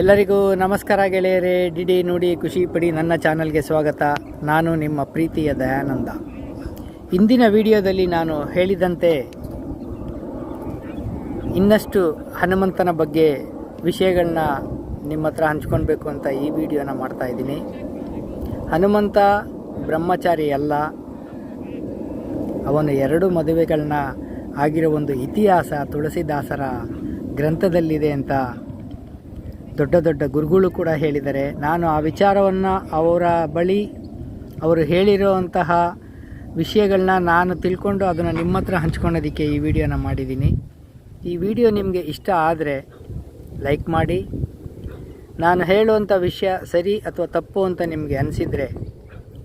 ಎಲ್ಲರಿಗೂ ನಮಸ್ಕಾರ ಗೆಳೆಯರೇ. ಡಿಡಿ ನೋಡಿ ಖುಷಿ ಪಡಿ ನನ್ನ ಚಾನಲ್ಗೆ ಸ್ವಾಗತ. ನಾನು ನಿಮ್ಮ ಪ್ರೀತಿಯ ದಯಾನಂದ. ಇಂದಿನ ವಿಡಿಯೋದಲ್ಲಿ ನಾನು ಹೇಳಿದಂತೆ ಇನ್ನಷ್ಟು ಹನುಮಂತನ ಬಗ್ಗೆ ವಿಷಯಗಳನ್ನ ನಿಮ್ಮ ಹತ್ರ ಹಂಚ್ಕೊಳ್ಬೇಕು ಅಂತ ಈ ವಿಡಿಯೋನ ಮಾಡ್ತಾ ಇದ್ದೀನಿ. ಹನುಮಂತ ಬ್ರಹ್ಮಚಾರಿ ಅಲ್ಲ. ಅವನು ಎರಡು ಮದುವೆಗಳನ್ನ ಆಗಿರೋ ಒಂದು ಇತಿಹಾಸ ತುಳಸಿದಾಸರ ಗ್ರಂಥದಲ್ಲಿದೆ ಅಂತ ದೊಡ್ಡ ದೊಡ್ಡ ಗುರುಗಳು ಕೂಡ ಹೇಳಿದ್ದಾರೆ ನಾನು ಆ ವಿಚಾರವನ್ನು ಅವರ ಬಳಿ ಅವರು ಹೇಳಿರುವಂತಹ ವಿಷಯಗಳನ್ನ ನಾನು ತಿಳ್ಕೊಂಡು ಅದನ್ನು ನಿಮ್ಮ ಹತ್ರ ಹಂಚ್ಕೊಳ್ಳೋದಕ್ಕೆ ಈ ವಿಡಿಯೋನ ಮಾಡಿದ್ದೀನಿ. ಈ ವಿಡಿಯೋ ನಿಮಗೆ ಇಷ್ಟ ಆದರೆ ಲೈಕ್ ಮಾಡಿ. ನಾನು ಹೇಳುವಂಥ ವಿಷಯ ಸರಿ ಅಥವಾ ತಪ್ಪು ಅಂತ ನಿಮಗೆ ಅನಿಸಿದರೆ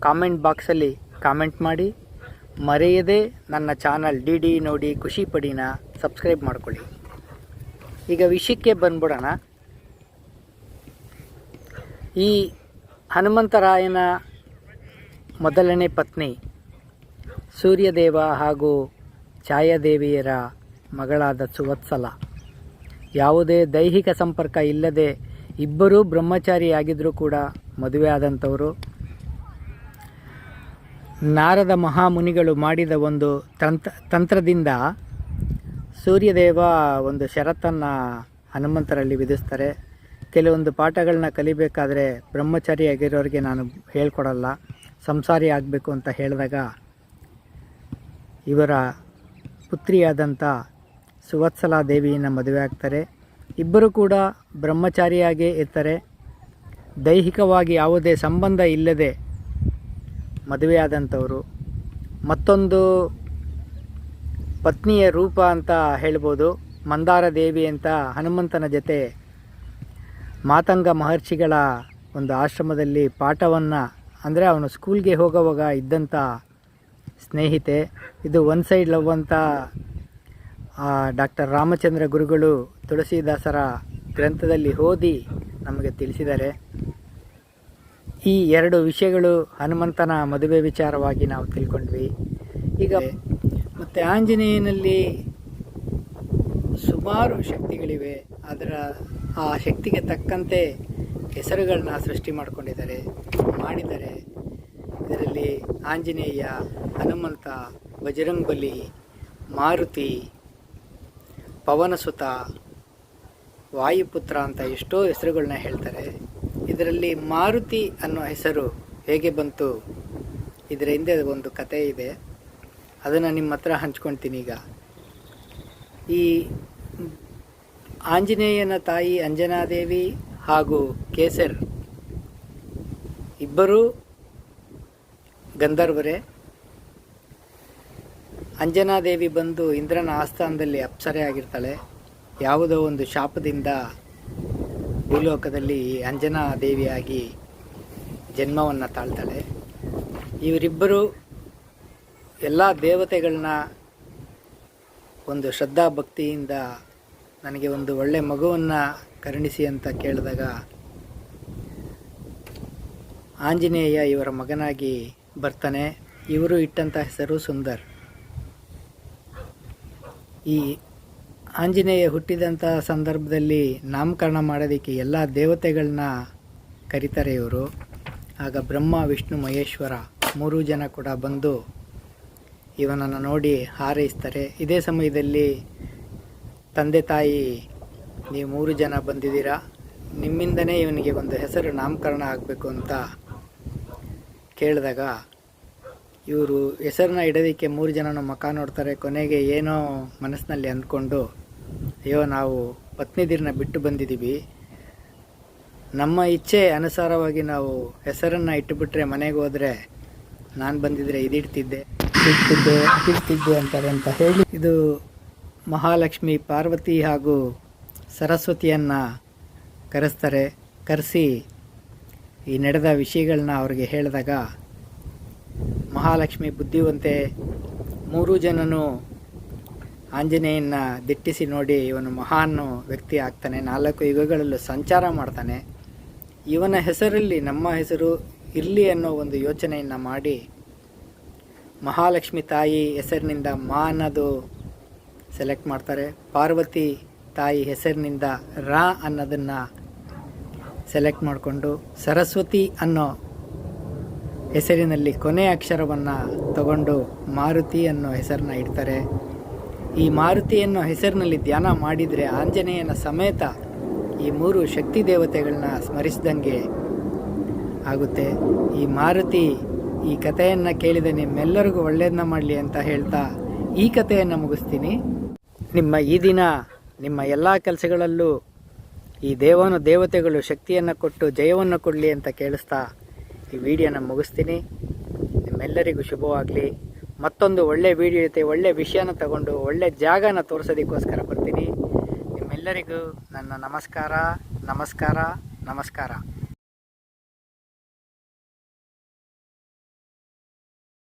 ಕಾಮೆಂಟ್ ಬಾಕ್ಸಲ್ಲಿ ಕಾಮೆಂಟ್ ಮಾಡಿ. ಮರೆಯದೆ ನನ್ನ ಚಾನಲ್ ಡಿ ಡಿ ನೋಡಿ ಖುಷಿ ಪಡಿನ ಸಬ್ಸ್ಕ್ರೈಬ್ ಮಾಡ್ಕೊಳ್ಳಿ. ಈಗ ವಿಷಯಕ್ಕೆ ಬಂದ್ಬಿಡೋಣ. ಈ ಹನುಮಂತರಾಯನ ಮೊದಲನೇ ಪತ್ನಿ ಸೂರ್ಯದೇವ ಹಾಗೂ ಛಾಯಾದೇವಿಯರ ಮಗಳಾದ ಸುವತ್ಸಲ. ಯಾವುದೇ ದೈಹಿಕ ಸಂಪರ್ಕ ಇಲ್ಲದೆ ಇಬ್ಬರೂ ಬ್ರಹ್ಮಚಾರಿಯಾಗಿದ್ದರೂ ಕೂಡ ಮದುವೆ ಆದಂಥವರು. ನಾರದ ಮಹಾಮುನಿಗಳು ಮಾಡಿದ ಒಂದು ತಂತ್ರ, ತಂತ್ರದಿಂದ ಸೂರ್ಯದೇವ ಒಂದು ಷರತ್ತನ್ನು ಹನುಮಂತರಲ್ಲಿ ವಿಧಿಸ್ತಾರೆ. ಕೆಲವೊಂದು ಪಾಠಗಳನ್ನ ಕಲಿಬೇಕಾದ್ರೆ ಬ್ರಹ್ಮಚಾರಿಯಾಗಿರೋರಿಗೆ ನಾನು ಹೇಳ್ಕೊಡಲ್ಲ. ಸಂಸಾರಿ ಆಗಬೇಕು ಅಂತ ಹೇಳಿದಾಗ ಇವರ ಪುತ್ರಿಯಾದಂಥ ಸುವತ್ಸಲಾ ದೇವಿಯನ್ನ ಮದುವೆ ಆಗ್ತಾರೆ. ಇಬ್ಬರು ಕೂಡ ಬ್ರಹ್ಮಚಾರಿಯಾಗೇ ಇರ್ತಾರೆ. ದೈಹಿಕವಾಗಿ ಯಾವುದೇ ಸಂಬಂಧ ಇಲ್ಲದೆ ಮದುವೆಯಾದಂಥವರು. ಮತ್ತೊಂದು ಪತ್ನಿಯ ರೂಪ ಅಂತ ಹೇಳ್ಬೋದು. ಮಂದಾರ ದೇವಿ ಅಂತ ಹನುಮಂತನ ಜೊತೆ ಮಾತಂಗ ಮಹರ್ಷಿಗಳ ಒಂದು ಆಶ್ರಮದಲ್ಲಿ ಪಾಠವನ್ನು, ಅಂದರೆ ಅವನು ಸ್ಕೂಲ್ಗೆ ಹೋಗೋವಾಗ ಇದ್ದಂಥ ಸ್ನೇಹಿತೆ, ಇದು ಒನ್ ಸೈಡ್ ಲವ್ ಅಂತ ಡಾಕ್ಟರ್ ರಾಮಚಂದ್ರ ಗುರುಗಳು ತುಳಸಿದಾಸರ ಗ್ರಂಥದಲ್ಲಿ ಓದಿ ನಮಗೆ ತಿಳಿಸಿದ್ದಾರೆ. ಈ ಎರಡು ವಿಷಯಗಳು ಹನುಮಂತನ ಮದುವೆ ವಿಚಾರವಾಗಿ ನಾವು ತಿಳ್ಕೊಂಡ್ವಿ. ಈಗ ಮತ್ತು ಆಂಜನೇಯನಲ್ಲಿ ಸುಮಾರು ಶಕ್ತಿಗಳಿವೆ. ಅದರ ಆ ಶಕ್ತಿಗೆ ತಕ್ಕಂತೆ ಹೆಸರುಗಳನ್ನ ಸೃಷ್ಟಿ ಮಾಡಿಕೊಂಡಿದ್ದಾರೆ, ಮಾಡಿದ್ದಾರೆ. ಇದರಲ್ಲಿ ಆಂಜನೇಯ, ಹನುಮಂತ, ಬಜರಂಗಬಲಿ, ಮಾರುತಿ, ಪವನಸುತ, ವಾಯುಪುತ್ರ ಅಂತ ಎಷ್ಟೋ ಹೆಸರುಗಳನ್ನ ಹೇಳ್ತಾರೆ. ಇದರಲ್ಲಿ ಮಾರುತಿ ಅನ್ನೋ ಹೆಸರು ಹೇಗೆ ಬಂತು? ಇದರ ಹಿಂದೆ ಒಂದು ಕತೆ ಇದೆ. ಅದನ್ನು ನಿಮ್ಮ ಹತ್ರ ಹಂಚ್ಕೊಳ್ತೀನಿ ಈಗ. ಈ ಆಂಜನೇಯನ ತಾಯಿ ಅಂಜನಾದೇವಿ ಹಾಗೂ ಕೇಸರ್ ಇಬ್ಬರೂ ಗಂಧರ್ವರೇ. ಅಂಜನಾದೇವಿ ಬಂದು ಇಂದ್ರನ ಆಸ್ಥಾನದಲ್ಲಿ ಅಪ್ಸರೆ ಆಗಿರ್ತಾಳೆ. ಯಾವುದೋ ಒಂದು ಶಾಪದಿಂದ ಭೂಲೋಕದಲ್ಲಿ ಈ ಅಂಜನಾದೇವಿಯಾಗಿ ಜನ್ಮವನ್ನು ತಾಳ್ತಾಳೆ. ಇವರಿಬ್ಬರು ಎಲ್ಲ ದೇವತೆಗಳನ್ನ ಒಂದು ಶ್ರದ್ಧಾ ಭಕ್ತಿಯಿಂದ ನನಗೆ ಒಂದು ಒಳ್ಳೆ ಮಗುವನ್ನು ಕರುಣಿಸಿ ಅಂತ ಕೇಳಿದಾಗ ಆಂಜನೇಯ ಇವರ ಮಗನಾಗಿ ಬರ್ತಾನೆ. ಇವರು ಇಟ್ಟಂಥ ಹೆಸರು ಸುಂದರ್. ಈ ಆಂಜನೇಯ ಹುಟ್ಟಿದಂಥ ಸಂದರ್ಭದಲ್ಲಿ ನಾಮಕರಣ ಮಾಡೋದಕ್ಕೆ ಎಲ್ಲ ದೇವತೆಗಳನ್ನ ಕರೀತಾರೆ ಇವರು. ಆಗ ಬ್ರಹ್ಮ, ವಿಷ್ಣು, ಮಹೇಶ್ವರ ಮೂರು ಜನ ಕೂಡ ಬಂದು ಇವನನ್ನು ನೋಡಿ ಹಾರೈಸ್ತಾರೆ. ಇದೇ ಸಮಯದಲ್ಲಿ ತಂದೆ ತಾಯಿ ನೀವು ಮೂರು ಜನ ಬಂದಿದ್ದೀರಾ? ನಿಮ್ಮಿಂದನೇ ಇವನಿಗೆ ಒಂದು ಹೆಸರು ನಾಮಕರಣ ಆಗಬೇಕು ಅಂತ ಕೇಳಿದಾಗ, ಇವರು ಹೆಸರನ್ನ ಇಡೋದಕ್ಕೆ ಮೂರು ಜನನ ಮುಖ ನೋಡ್ತಾರೆ. ಕೊನೆಗೆ ಏನೋ ಮನಸ್ಸಿನಲ್ಲಿ ಅಂದ್ಕೊಂಡು, ಅಯ್ಯೋ, ನಾವು ಪತ್ನಿದಿರನ್ನ ಬಿಟ್ಟು ಬಂದಿದ್ದೀವಿ. ನಮ್ಮ ಇಚ್ಛೆ ಅನುಸಾರವಾಗಿ ನಾವು ಹೆಸರನ್ನು ಇಟ್ಟುಬಿಟ್ರೆ ಮನೆಗೆ ಹೋದರೆ ನಾನು ಬಂದಿದ್ರೆ ಇದಿಡ್ತಿದ್ದೆ ಇಡ್ತಿದ್ದೆ ಇಡ್ತಿದ್ದೆ ಅಂತಾರೆ ಅಂತ ಹೇಳಿ. ಇದು ಮಹಾಲಕ್ಷ್ಮಿ ಪಾರ್ವತಿ ಹಾಗೂ ಸರಸ್ವತಿಯನ್ನು ಕರೆಸ್ತಾರೆ, ಕರೆಸಿ ಈ ನಡೆದ ವಿಷಯಗಳನ್ನ ಅವರಿಗೆ ಹೇಳಿದಾಗ ಮಹಾಲಕ್ಷ್ಮಿ ಬುದ್ಧಿವಂತೆ ಮೂರು ಜನನು ಆಂಜನೇಯನ ದಿಟ್ಟಿಸಿ ನೋಡಿ ಇವನು ಮಹಾನ್ ವ್ಯಕ್ತಿ ಆಗ್ತಾನೆ. ನಾಲ್ಕು ಯುಗಗಳಲ್ಲೂ ಸಂಚಾರ ಮಾಡ್ತಾನೆ. ಇವನ ಹೆಸರಲ್ಲಿ ನಮ್ಮ ಹೆಸರು ಇರಲಿ ಅನ್ನೋ ಒಂದು ಯೋಚನೆಯನ್ನು ಮಾಡಿ ಮಹಾಲಕ್ಷ್ಮಿ ತಾಯಿ ಹೆಸರಿನಿಂದ ಮಾ ಅನ್ನೋದು ಸೆಲೆಕ್ಟ್ ಮಾಡ್ತಾರೆ. ಪಾರ್ವತಿ ತಾಯಿ ಹೆಸರಿನಿಂದ ರಾ ಅನ್ನೋದನ್ನು ಸೆಲೆಕ್ಟ್ ಮಾಡಿಕೊಂಡು ಸರಸ್ವತಿ ಅನ್ನೋ ಹೆಸರಿನಲ್ಲಿ ಕೊನೆ ಅಕ್ಷರವನ್ನು ತಗೊಂಡು ಮಾರುತಿ ಅನ್ನೋ ಹೆಸರನ್ನ ಇಡ್ತಾರೆ. ಈ ಮಾರುತಿ ಅನ್ನೋ ಹೆಸರಿನಲ್ಲಿ ಧ್ಯಾನ ಮಾಡಿದರೆ ಆಂಜನೇಯನ ಸಮೇತ ಈ ಮೂರು ಶಕ್ತಿ ದೇವತೆಗಳನ್ನ ಸ್ಮರಿಸಿದಂಗೆ ಆಗುತ್ತೆ. ಈ ಮಾರುತಿ ಈ ಕಥೆಯನ್ನು ಕೇಳಿದ ನಿಮ್ಮೆಲ್ಲರಿಗೂ ಒಳ್ಳೆಯದನ್ನ ಮಾಡಲಿ ಅಂತ ಹೇಳ್ತಾ ಈ ಕಥೆಯನ್ನು ಮುಗಿಸ್ತೀನಿ. ನಿಮ್ಮ ಈ ದಿನ, ನಿಮ್ಮ ಎಲ್ಲ ಕೆಲಸಗಳಲ್ಲೂ ಈ ದೇವನ ದೇವತೆಗಳು ಶಕ್ತಿಯನ್ನು ಕೊಟ್ಟು ಜಯವನ್ನು ಕೊಡಲಿ ಅಂತ ಕೇಳಿಸ್ತಾ ಈ ವಿಡಿಯೋನ ಮುಗಿಸ್ತೀನಿ. ನಿಮ್ಮೆಲ್ಲರಿಗೂ ಶುಭವಾಗಲಿ. ಮತ್ತೊಂದು ಒಳ್ಳೆ ವಿಡಿಯೋ ಜೊತೆ, ಒಳ್ಳೆ ವಿಷಯನ ತಗೊಂಡು, ಒಳ್ಳೆ ಜಾಗನ ತೋರಿಸೋದಕ್ಕೋಸ್ಕರ ಬರ್ತೀನಿ. ನಿಮ್ಮೆಲ್ಲರಿಗೂ ನನ್ನ ನಮಸ್ಕಾರ ನಮಸ್ಕಾರ ನಮಸ್ಕಾರ.